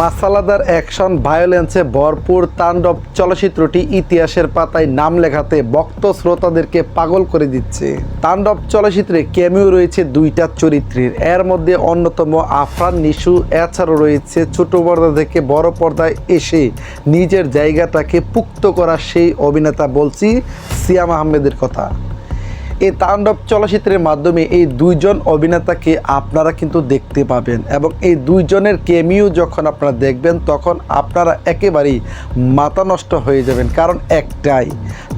মাসালাদার action, ভায়োলেন্সে ভরপুর তাণ্ডব চলচ্চিত্রটি ইতিহাসের পাতায় নাম লেখাতে ভক্ত শ্রোতাদেরকে পাগল করে দিচ্ছে। তাণ্ডব চলচ্চিত্রে ক্যামিও রয়েছে দুইটা চরিত্রের। এর মধ্যে অন্যতম আফরান নিশু, এছাড়াও রয়েছে ছোট পর্দা থেকে বড় পর্দায় এসে নিজের জায়গাটাকে পুক্ত করা সেই অভিনেতা বলছি সিয়াম আহমেদের কথা। এই তাণ্ডব চলচ্চিত্রের মাধ্যমে এই দুইজন অভিনেতাকে আপনারা কিন্তু দেখতে পাবেন এবং এই দুইজনের কেমিও যখন আপনারা দেখবেন, তখন আপনারা একেবারেই মাথা নষ্ট হয়ে যাবেন। কারণ একটাই,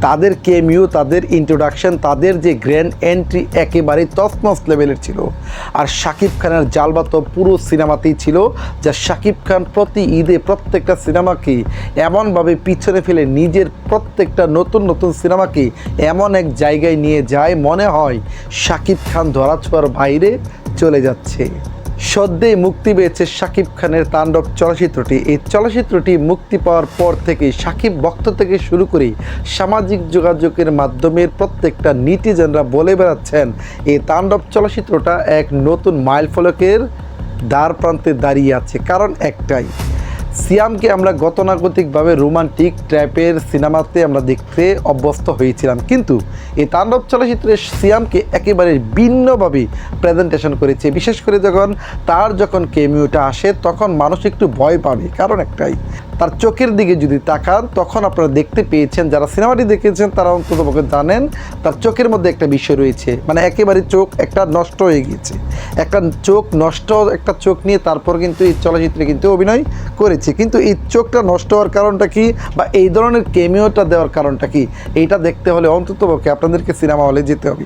তাদের কেমিও তাদের ইন্ট্রোডাকশন তাদের যে গ্র্যান্ড এন্ট্রি একেবারেই তসমস লেভেলের ছিল। আর শাকিব খানের জালবা তো পুরো সিনেমাতেই ছিল, যা শাকিব খান প্রতি ঈদে প্রত্যেকটা সিনেমাকে এমনভাবে পিছনে ফেলে নিজের প্রত্যেকটা নতুন নতুন সিনেমাকে এমন এক জায়গায় নিয়ে যায় মনে হয় শাকিব খান ধরাছোঁয়ার বাইরে চলে যাচ্ছে। সদ্যেই মুক্তি পেয়েছে শাকিব খানের তাণ্ডব চলচ্চিত্রটি। এই চলচ্চিত্রটি মুক্তি পাওয়ার পর থেকে শাকিব ভক্ত থেকে শুরু করে সামাজিক যোগাযোগের মাধ্যমের প্রত্যেকটা নিটিজেনরা বলে বেড়াচ্ছেন, এই তাণ্ডব চলচ্চিত্রটা এক নতুন মাইল ফলকের দ্বার প্রান্তে দাঁড়িয়ে আছে। কারণ একটাই সিয়ামকে আমরা গতানুগতিকভাবে রোমান্টিক টাইপের সিনেমাতে আমরা দেখতে অভ্যস্ত হয়েছিলাম। কিন্তু এই তাণ্ডব চলচ্চিত্রে সিয়ামকে একেবারে ভিন্নভাবে প্রেজেন্টেশন করেছে। বিশেষ করে যখন তার যখন কেমিওটা আসে, তখন মানুষ একটু ভয় পাবে। কারণ একটাই, তার চোখের দিকে যদি তাকান, তখন আপনারা দেখতে পেয়েছেন, যারা সিনেমাটি দেখেছেন, তারা অন্তত পক্ষে জানেন, তার চোখের মধ্যে একটা বিষয় রয়েছে। মানে একেবারে চোখ একটা নষ্ট হয়ে গিয়েছে একটা চোখ নষ্ট, একটা চোখ নিয়ে তারপর কিন্তু এই চলচ্চিত্রে কিন্তু অভিনয় করেছে। কিন্তু এই চোখটা নষ্ট হওয়ার কারণটা কি বা এই ধরনের কেমিওটা দেওয়ার কারণটা কি? এইটা দেখতে হলে অন্তত পক্ষে আপনাদেরকে সিনেমা হলে যেতে হবে।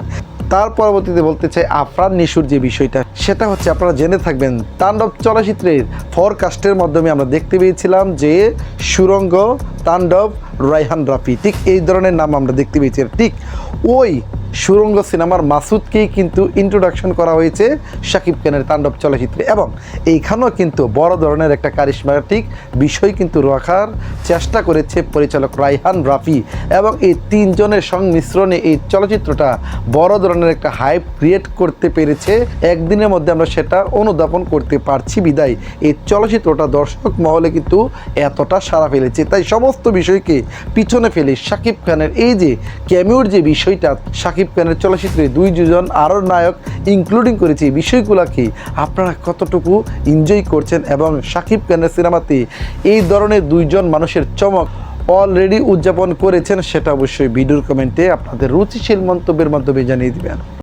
তার পরবর্তীতে বলতে চাই আফরান নিশুর যে বিষয়টা, সেটা হচ্ছে আপনারা জেনে থাকবেন তাণ্ডব চলচ্চিত্রের ফরকাস্টের মাধ্যমে আমরা দেখতে পেয়েছিলাম যে সুরঙ্গ তাণ্ডব রায়হান রাফি, ঠিক এই ধরনের নাম আমরা দেখতে পেয়েছি। ঠিক ওই সুরঙ্গ সিনেমার মাসুদকেই কিন্তু ইন্ট্রোডাকশন করা হয়েছে শাকিব খানের তাণ্ডব চলচ্চিত্রে। এবং এইখানেও কিন্তু বড় ধরনের একটা কারিশমাটিক বিষয় কিন্তু রাখার চেষ্টা করেছে পরিচালক রাইহান রাফি। এবং এই তিনজনের সংমিশ্রণে এই চলচ্চিত্রটা বড় ধরনের একটা হাইপ ক্রিয়েট করতে পেরেছে। একদিনের মধ্যে আমরা সেটা অনুধাবন করতে পারছি বিদায়। এই চলচ্চিত্রটা দর্শক মহলে কিন্তু এতটা সারা ফেলেছে। তাই সমস্ত বিষয়কে পিছনে ফেলে শাকিব খানের এই যে ক্যামিওর যে বিষয়টা, শাকিব খানের চলচ্চিত্রে দুই দুজন আরও নায়ক ইনক্লুডিং করেছি। বিষয়গুলোকে আপনারা কতটুকু এনজয় করছেন? এবং সাকিব খানের সিনেমাতে এই ধরনের দুইজন মানুষের চমক অলরেডি উদযাপন করেছেন, সেটা অবশ্যই ভিডিওর কমেন্টে আপনাদের রুচিশীল মন্তব্যের মাধ্যমে জানিয়ে দিবেন।